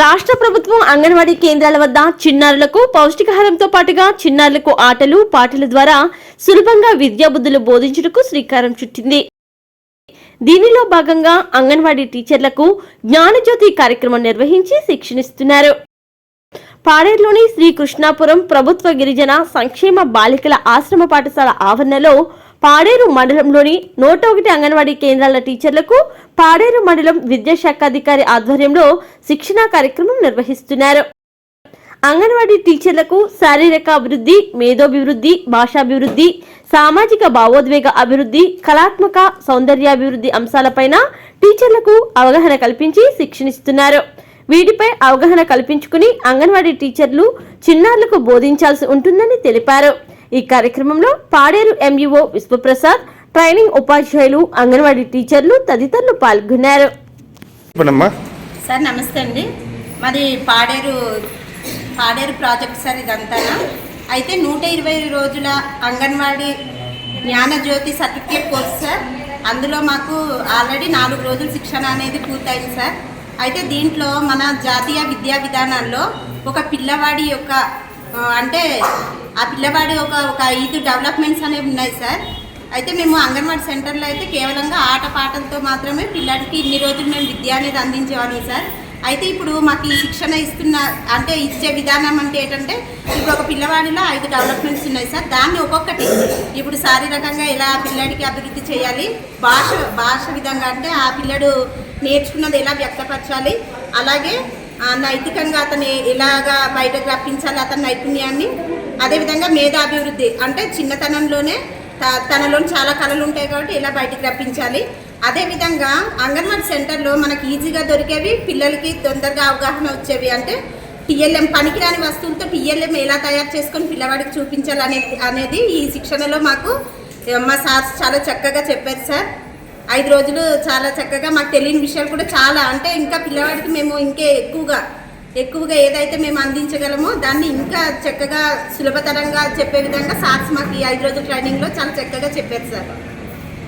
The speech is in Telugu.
రాష్ట్ర ప్రభుత్వం అంగన్వాడీ కేంద్రాల వద్ద చిన్నారులకు పౌష్టికాహారంతో పాటుగా చిన్నారులకు ఆటలు పాటల ద్వారా సులభంగా విద్యాబుద్ధులు బోధించుటకు శ్రీకారం చుట్టింది. దీనిలో భాగంగా అంగన్వాడీ టీచర్లకు జ్ఞానజ్యోతి కార్యక్రమం నిర్వహించి శిక్షణిస్తున్నారు. పాడేరులోని శ్రీకృష్ణాపురం ప్రభుత్వ గిరిజన సంక్షేమ బాలికల ఆశ్రమ పాఠశాల ఆవరణలో పాడేరు మండలంలోని నూట ఒకటి అంగన్వాడీ కేంద్రాల టీచర్లకు పాడేరు మండలం విద్యాశాఖాధికారి ఆధ్వర్యంలో శిక్షణా కార్యక్రమం నిర్వహిస్తున్నారు. అంగన్వాడీ టీచర్లకు శారీరక అభివృద్ధి మేధోభివృద్ధి భాషాభివృద్ధి సామాజిక భావోద్వేగ అభివృద్ధి కళాత్మక సౌందర్యాభివృద్ధి అంశాలపైన టీచర్లకు అవగాహన కల్పించి శిక్షణిస్తున్నారు. వీటిపై అవగాహన కల్పించుకుని అంగన్వాడీ టీచర్లు చిన్నారులకు బోధించాల్సి ఉంటుందని తెలిపారు. ఈ కార్యక్రమంలో పాడేరు ఎంఈఓ విశ్వప్రసాద్ ట్రైనింగ్ ఉపాధ్యాయులు అంగన్వాడీ టీచర్లు తదితరులు పాల్గొన్నారు. సార్ నమస్తే అండి. మాది పాడేరు పాడేరు ప్రాజెక్ట్ సార్ ఇదంతా. అయితే నూట ఇరవై రోజుల anganwadi Jnanajyothi certificate course sir. అందులో మాకు ఆల్రెడీ నాలుగు రోజుల శిక్షణ అనేది పూర్తయింది సార్. అయితే దీంట్లో మన జాతీయ విద్యా విధానాల్లో ఒక పిల్లవాడి యొక్క అంటే ఆ పిల్లవాడి ఒక ఒక ఐదు డెవలప్మెంట్స్ అనేవి ఉన్నాయి సార్. అయితే మేము అంగన్వాడీ సెంటర్లో అయితే కేవలంగా ఆట పాటలతో మాత్రమే పిల్లాడికి ఇన్ని రోజులు మేము విద్య అనేది అందించేవాళ్ళం సార్. అయితే ఇప్పుడు మాకు ఈ శిక్షణ ఇస్తున్న అంటే ఇచ్చే విధానం అంటే ఏంటంటే ఇప్పుడు ఒక పిల్లవాడిలో ఐదు డెవలప్మెంట్స్ ఉన్నాయి సార్. దాన్ని ఒక్కొక్కటి ఇప్పుడు శారీరకంగా ఎలా పిల్లాడికి అభివృద్ధి చేయాలి భాష భాష విధంగా అంటే ఆ పిల్లడు నేర్చుకున్నది ఎలా వ్యక్తపరచాలి అలాగే నైతికంగా అతను ఎలాగా బయటకు రప్పించాలి అతని నైపుణ్యాన్ని. అదేవిధంగా మేధాభివృద్ధి అంటే చిన్నతనంలోనే త- చాలా కళలు ఉంటాయి కాబట్టి ఎలా బయటికి రప్పించాలి. అదేవిధంగా అంగన్వాడీ సెంటర్లో మనకి ఈజీగా దొరికేవి పిల్లలకి తొందరగా అవగాహన వచ్చేవి అంటే టీఎల్ఎం పనికిరాని వస్తువులతో టీఎల్ఎం ఎలా తయారు చేసుకొని పిల్లవాడికి చూపించాలి అనేది అనేది ఈ శిక్షణలో మాకు మా సార్ చాలా చక్కగా చెప్పారు సార్. ఐదు రోజులు చాలా చక్కగా మాకు తెలియని విషయాలు కూడా చాలా. అంటే ఇంకా పిల్లవాడికి మేము ఇంకే ఎక్కువగా ఎక్కువగా ఏదైతే మేము అందించగలమో దాన్ని ఇంకా చక్కగా సులభతరంగా చెప్పే విధంగా సార్స్ మాకు ఈ ఐదు రోజుల ట్రైనింగ్లో చాలా చక్కగా చెప్పారు సార్.